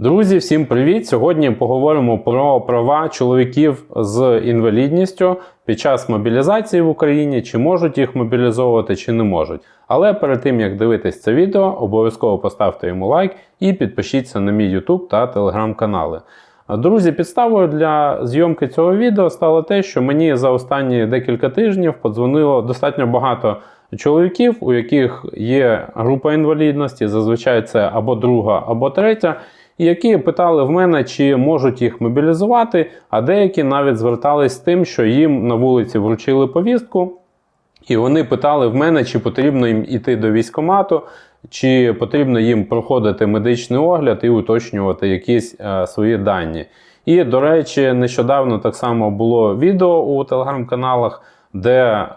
Друзі, всім привіт! Сьогодні поговоримо про права чоловіків з інвалідністю під час мобілізації в Україні, чи можуть їх мобілізовувати, чи не можуть. Але перед тим як дивитись це відео, обов'язково поставте йому лайк і підпишіться на мій YouTube та Telegram канали. Друзі, підставою для зйомки цього відео стало те, що мені за останні декілька тижнів подзвонило достатньо багато чоловіків, у яких є група інвалідності, зазвичай це або друга, або третя, які питали в мене, чи можуть їх мобілізувати, а деякі навіть звертались з тим, що їм на вулиці вручили повістку, і вони питали в мене, чи потрібно їм іти до військкомату, чи потрібно їм проходити медичний огляд і уточнювати якісь е, свої дані. І, до речі, нещодавно так само було відео у телеграм-каналах, де е,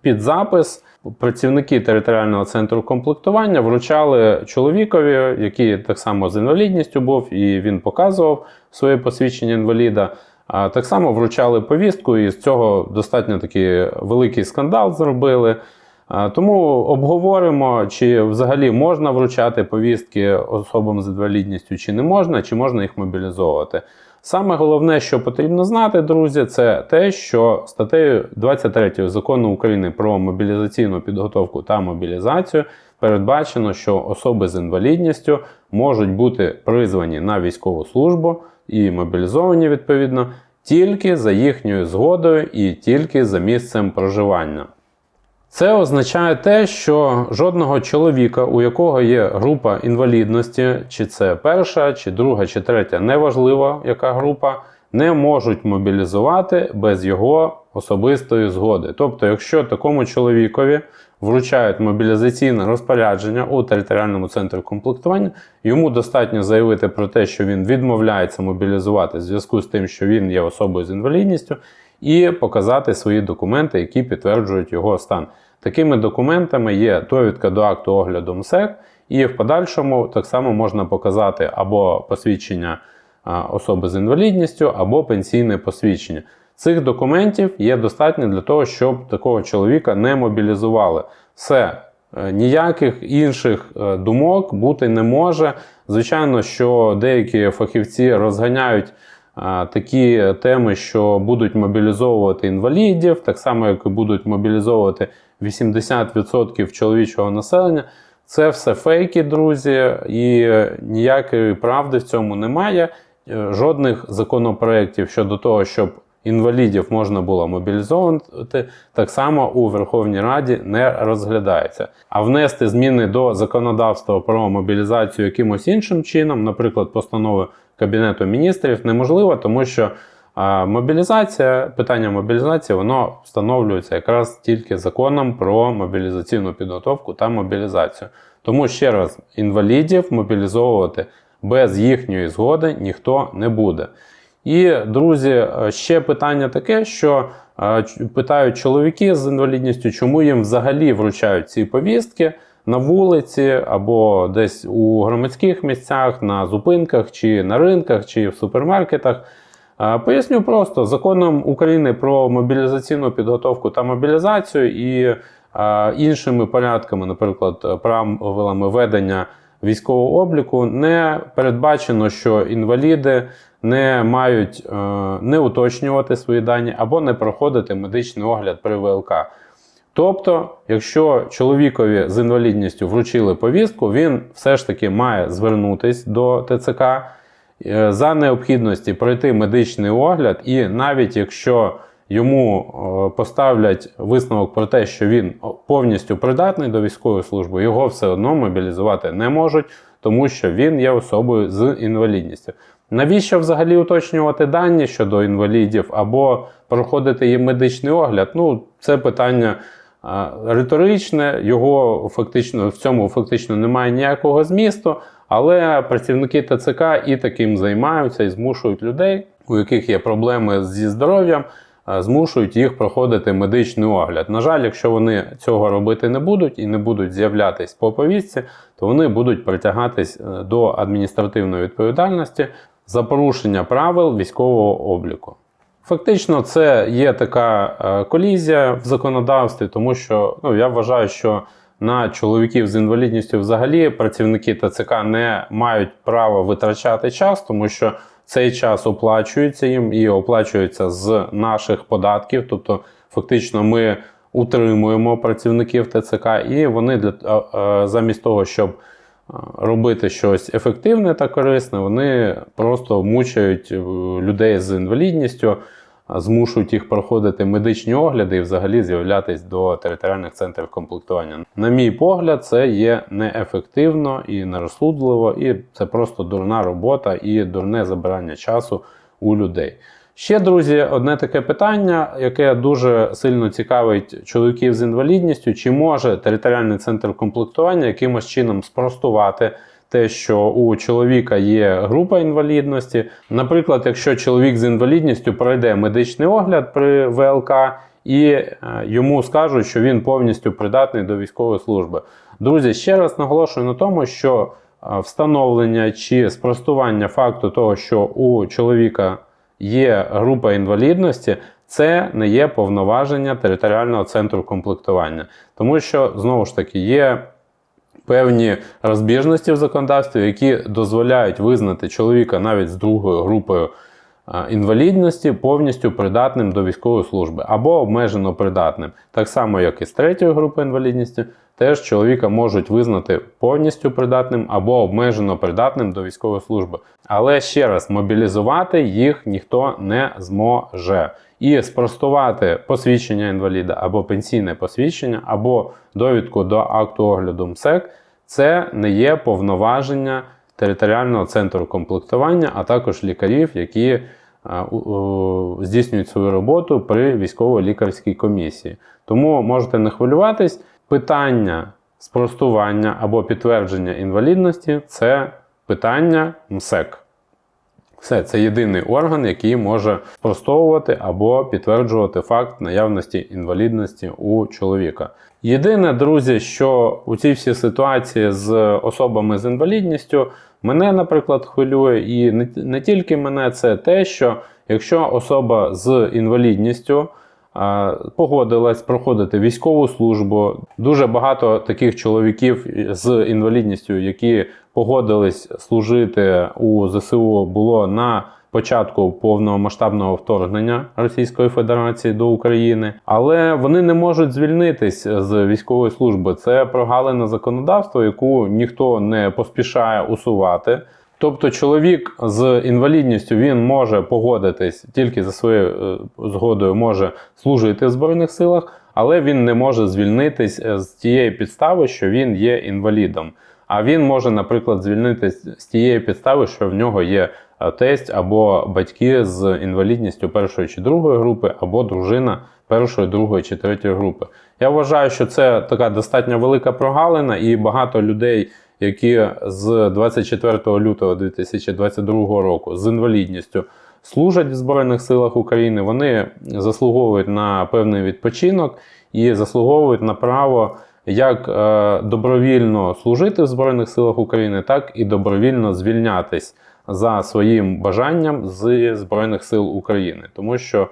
під запис працівники територіального центру комплектування вручали чоловікові, який так само з інвалідністю був, і він показував своє посвідчення інваліда. А так само вручали повістку, і з цього достатньо такий великий скандал зробили. Тому обговоримо, чи взагалі можна вручати повістки особам з інвалідністю, чи не можна, чи можна їх мобілізовувати. Саме головне, що потрібно знати, друзі, це те, що статтею 23 закону України про мобілізаційну підготовку та мобілізацію передбачено, що особи з інвалідністю можуть бути призвані на військову службу і мобілізовані відповідно тільки за їхньою згодою і тільки за місцем проживання. Це означає те, що жодного чоловіка, у якого є група інвалідності, чи це перша, чи друга, чи третя, неважливо, яка група, не можуть мобілізувати без його особистої згоди. Тобто, якщо такому чоловікові вручають мобілізаційне розпорядження у територіальному центрі комплектування, йому достатньо заявити про те, що він відмовляється мобілізувати в зв'язку з тим, що він є особою з інвалідністю, і показати свої документи, які підтверджують його стан. Такими документами є довідка до акту огляду МСЕК, і в подальшому так само можна показати або посвідчення особи з інвалідністю, або пенсійне посвідчення. Цих документів є достатньо для того, щоб такого чоловіка не мобілізували. Все, е, ніяких інших е, думок бути не може. Звичайно, що деякі фахівці розганяють такі теми, що будуть мобілізовувати інвалідів, так само, як і будуть мобілізовувати 80% чоловічого населення. Це все фейки, друзі, і ніякої правди в цьому немає. Е, жодних законопроєктів щодо того, щоб інвалідів можна було мобілізовувати, так само у Верховній Раді не розглядається. А внести зміни до законодавства про мобілізацію якимось іншим чином, наприклад, постанови Кабінету міністрів, неможливо, тому що мобілізація, питання мобілізації, воно встановлюється якраз тільки законом про мобілізаційну підготовку та мобілізацію. Тому ще раз, інвалідів мобілізовувати без їхньої згоди ніхто не буде. І, друзі, ще питання таке, що питають чоловіки з інвалідністю, чому їм взагалі вручають ці повістки на вулиці або десь у громадських місцях, на зупинках, чи на ринках, чи в супермаркетах. Поясню просто законом України про мобілізаційну підготовку та мобілізацію і іншими порядками, наприклад, правилами ведення військового обліку, не передбачено, що інваліди не мають е, не уточнювати свої дані або не проходити медичний огляд при ВЛК. Тобто, якщо чоловікові з інвалідністю вручили повістку, він все ж таки має звернутися до ТЦК. Е, за необхідності пройти медичний огляд, і навіть якщо йому е, поставлять висновок про те, що він повністю придатний до військової служби, його все одно мобілізувати не можуть, тому що він є особою з інвалідністю. Навіщо взагалі уточнювати дані щодо інвалідів або проходити їм медичний огляд? Ну, це питання риторичне, його фактично в цьому фактично немає ніякого змісту. Але працівники ТЦК і таким займаються і змушують людей, у яких є проблеми зі здоров'ям, змушують їх проходити медичний огляд. На жаль, якщо вони цього робити не будуть і не будуть з'являтись по повістці, то вони будуть притягатись е, до адміністративної відповідальності за порушення правил військового обліку. Фактично, це є така е, колізія в законодавстві, тому що ну, я вважаю, що на чоловіків з інвалідністю взагалі працівники ТЦК не мають права витрачати час, тому що цей час оплачується їм і оплачується з наших податків. Тобто, фактично, ми утримуємо працівників ТЦК, і вони для а, а, замість того, щоб робити щось ефективне та корисне, вони просто мучають е, людей з інвалідністю, змушують їх проходити медичні огляди і взагалі з'являтись до територіальних центрів комплектування. На мій погляд, це є неефективно і нерозсудливо, і це просто дурна робота і дурне забирання часу у людей. Ще, друзі, одне таке питання, яке дуже сильно цікавить чоловіків з інвалідністю: чи може територіальний центр комплектування якимось чином спростувати те, що у чоловіка є група інвалідності. Наприклад, якщо чоловік з інвалідністю пройде медичний огляд при ВЛК і е, йому скажуть, що він повністю придатний до військової служби. Друзі, ще раз наголошую на тому, що е, встановлення чи спростування факту того, що у чоловіка є група інвалідності, це не є повноваження територіального центру комплектування. Тому що, знову ж таки, є певні розбіжності в законодавстві, які дозволяють визнати чоловіка навіть з другою групою інвалідності повністю придатним до військової служби або обмежено придатним. Так само, як і з третьою групою інвалідності, теж чоловіка можуть визнати повністю придатним або обмежено придатним до військової служби. Але ще раз мобілізувати їх ніхто не зможе. І спростувати посвідчення інваліда або пенсійне посвідчення, або довідку до акту огляду МСЕК це не є повноваження територіального центру комплектування, а також лікарів, які у, здійснюють свою роботу при військово-лікарській комісії. Тому можете не хвилюватись. Питання спростування або підтвердження інвалідності це питання МСЕК. Все, це єдиний орган, який може спростовувати або підтверджувати факт наявності інвалідності у чоловіка. Єдине, друзі, що у цій всій ситуації з особами з інвалідністю мене, наприклад, хвилює, і не, тільки мене, це те, що якщо особа з інвалідністю а, погодилась проходити військову службу. Дуже багато таких чоловіків з інвалідністю, які погодились служити у ЗСУ, було на початку повномасштабного вторгнення Російської Федерації до України, але вони не можуть звільнитись з військової служби. Це прогалина законодавства, яку ніхто не поспішає усувати. Тобто чоловік з інвалідністю він може погодитись тільки за своєю е, згодою, може служити в Збройних силах, але він не може звільнитись е, з тієї підстави, що він є інвалідом. А він може, наприклад, звільнитись з тієї підстави, що в нього є е, тесть або батьки з інвалідністю першої чи другої групи, або дружина першої, другої чи третьої групи. Я вважаю, що це така достатньо велика прогалина, і багато людей які з 24 лютого 2022 року з інвалідністю служать в Збройних силах України, вони заслуговують на певний відпочинок і заслуговують на право як е, добровільно служити в Збройних силах України, так і добровільно звільнятись за своїм бажанням з Збройних сил України, тому що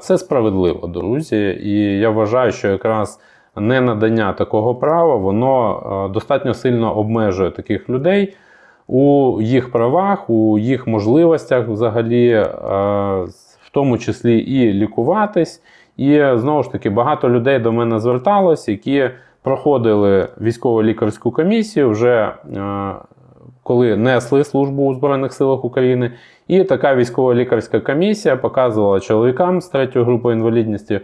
це справедливо, друзі, і я вважаю, що якраз ненадання такого права, воно е, достатньо сильно обмежує таких людей у їх правах, у їх можливостях взагалі, е, в тому числі і лікуватись. І знову ж таки, багато людей до мене зверталось, які проходили військово-лікарську комісію вже е, коли несли службу у Збройних силах України. І така військово-лікарська комісія показувала чоловікам з третьої групи інвалідності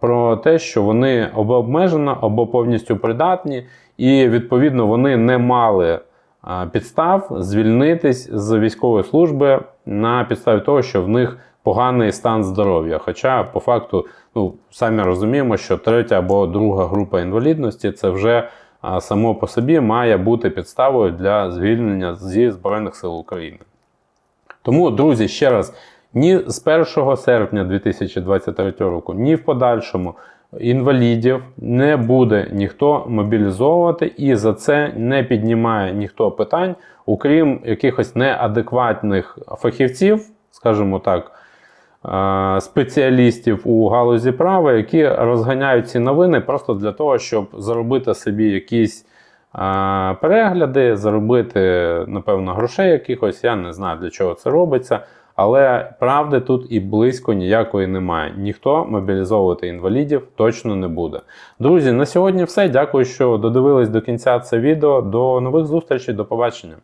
про те, що вони або обмежено, або повністю придатні, і відповідно вони не мали підстав звільнитись з військової служби на підставі того, що в них поганий стан здоров'я. Хоча, по факту, ну самі розуміємо, що третя або друга група інвалідності це вже само по собі має бути підставою для звільнення зі Збройних сил України. Тому, друзі, ще раз. Ні з 1 серпня 2023 року, ні в подальшому інвалідів не буде ніхто мобілізовувати, і за це не піднімає ніхто питань, окрім якихось неадекватних фахівців, скажімо так, е, спеціалістів у галузі права, які розганяють ці новини просто для того, щоб заробити собі якісь е, перегляди, заробити, напевно, грошей якихось. Я не знаю, для чого це робиться. Але правди тут і близько ніякої немає. Ніхто мобілізовувати інвалідів точно не буде. Друзі, на сьогодні все. Дякую, що додивились до кінця це відео. До нових зустрічей, до побачення.